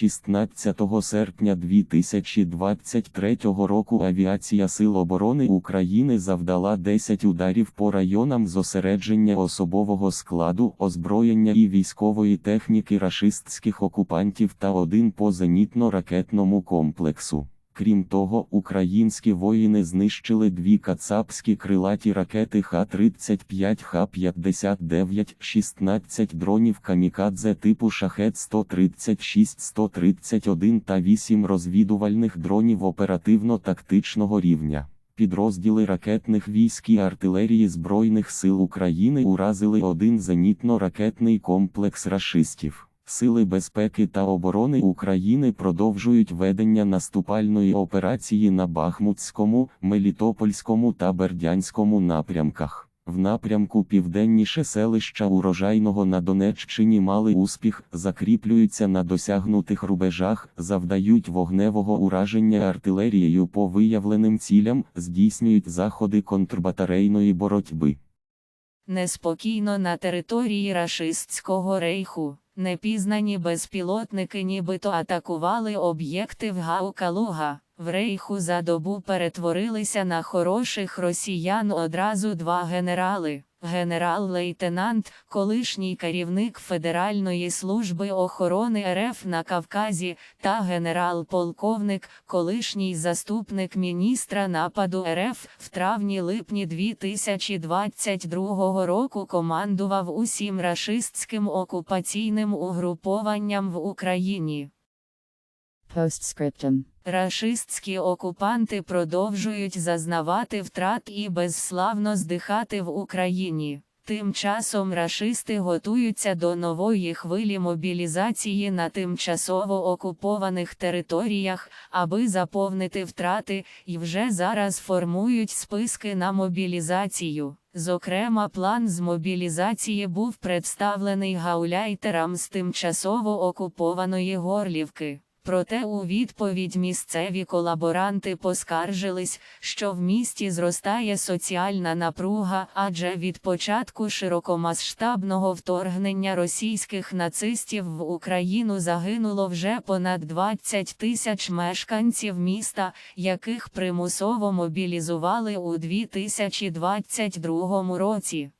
16 серпня 2023 року авіація Сил оборони України завдала 10 ударів по районам зосередження особового складу, озброєння і військової техніки рашистських окупантів та один по зенітно-ракетному комплексу. Крім того, українські воїни знищили дві кацапські крилаті ракети Х-35, Х-59, 16 дронів камікадзе типу Шахет 136, 131 та 8 розвідувальних дронів оперативно-тактичного рівня. Підрозділи ракетних військ і артилерії Збройних сил України уразили один зенітно-ракетний комплекс рашистів. Сили безпеки та оборони України продовжують ведення наступальної операції на Бахмутському, Мелітопольському та Бердянському напрямках. В напрямку південніше селища урожайного на Донеччині мали успіх, закріплюються на досягнутих рубежах, завдають вогневого ураження артилерією по виявленим цілям, здійснюють заходи контрбатарейної боротьби. Неспокійно на території рашистського рейху. Непізнані безпілотники нібито атакували об'єкти в Гаукалуга. В рейху за добу перетворилися на хороших росіян одразу два генерали. Генерал-лейтенант, колишній керівник Федеральної служби охорони РФ на Кавказі, та генерал-полковник, колишній заступник міністра нападу РФ в травні-липні 2022 року командував усім рашистським окупаційним угрупованням в Україні. Postscriptum. Рашистські окупанти продовжують зазнавати втрат і безславно здихати в Україні. Тим часом рашисти готуються до нової хвилі мобілізації на тимчасово окупованих територіях, аби заповнити втрати, і вже зараз формують списки на мобілізацію. Зокрема, план з мобілізації був представлений гауляйтерам з тимчасово окупованої Горлівки. Проте у відповідь місцеві колаборанти поскаржились, що в місті зростає соціальна напруга, адже від початку широкомасштабного вторгнення російських нацистів в Україну загинуло вже понад 20 тисяч мешканців міста, яких примусово мобілізували у 2022 році.